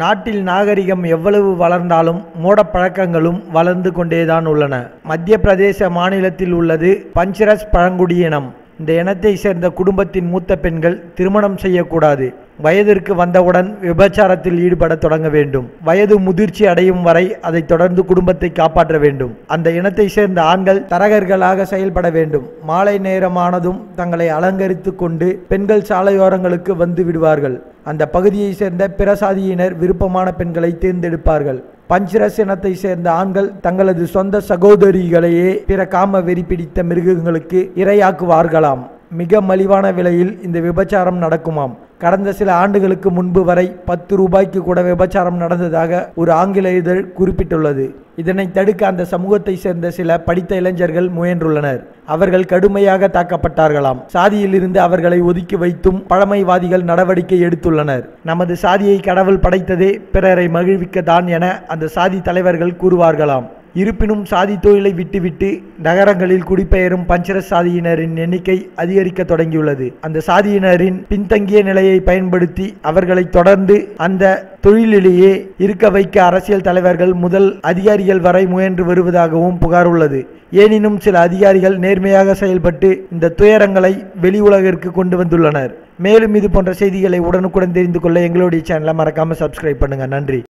நாட்டில் நாகரிகம் எவ்வளவு வளர்ந்தாலும் மூடப்பழக்கங்களும் வளர்ந்து கொண்டேதான் உள்ளன. மத்திய பிரதேச மாநிலத்தில் உள்ளது பஞ்சிரஸ் பழங்குடியினம். இந்த இனத்தை சேர்ந்த குடும்பத்தின் மூத்த பெண்கள் திருமணம் செய்யக்கூடாது. வயதிற்கு வந்தவுடன் விபச்சாரத்தில் ஈடுபட தொடங்க வேண்டும். வயது முதிர்ச்சி அடையும் வரை அதை தொடர்ந்து குடும்பத்தை காப்பாற்ற வேண்டும். அந்த இனத்தை சேர்ந்த ஆண்கள் தரகர்களாக செயல்பட வேண்டும். மாலை நேரமானதும் தங்களை அலங்கரித்து கொண்டு பெண்கள் சாலையோரங்களுக்கு வந்து விடுவார்கள். அந்த பகுதியை சேர்ந்த பிற சாதியினர் விருப்பமான பெண்களை தேர்ந்தெடுப்பார்கள். பஞ்சரஸ் இனத்தை சேர்ந்த ஆண்கள் தங்களது சொந்த சகோதரிகளையே பிற காம வெறி பிடித்த மிருகங்களுக்கு இரையாக்குவார்களாம். மிக மலிவான விலையில் இந்த விபச்சாரம் நடக்குமாம். கடந்த சில ஆண்டுகளுக்கு முன்பு வரை பத்து ரூபாய்க்கு கூட விபச்சாரம் நடந்ததாக ஒரு ஆங்கில இதழ் குறிப்பிட்டுள்ளது. இதனை தடுக்க அந்த சமூகத்தை சேர்ந்த சில படித்த இளைஞர்கள் முயன்றுள்ளனர். அவர்கள் கடுமையாக தாக்கப்பட்டார்களாம். சாதியிலிருந்து அவர்களை ஒதுக்கி வைத்தும் பழமைவாதிகள் நடவடிக்கை எடுத்துள்ளனர். நமது சாதியை கடவுள் படைத்ததே பிறரை மகிழ்விக்க தான் என அந்த சாதி தலைவர்கள் கூறுவார்களாம். இருப்பினும் சாதி தொழிலை விட்டுவிட்டு நகரங்களில் குடிபெயரும் பஞ்சர சாதியினரின் எண்ணிக்கை அதிகரிக்க தொடங்கியுள்ளது. அந்த சாதியினரின் பின்தங்கிய நிலையை பயன்படுத்தி அவர்களை தொடர்ந்து அந்த தொழிலிலேயே இருக்க வைக்க அரசியல் தலைவர்கள் முதல் அதிகாரிகள் வரை முயன்று வருவதாகவும் புகார் உள்ளது. எனினும் சில அதிகாரிகள் நேர்மையாக செயல்பட்டு இந்த துயரங்களை வெளி உலகிற்கு கொண்டு வந்துள்ளனர். மேலும் இது போன்ற செய்திகளை உடனுக்குடன் தெரிந்து கொள்ள எங்களுடைய சேனலை மறக்காமல் சப்ஸ்கிரைப் பண்ணுங்கள் நன்றி.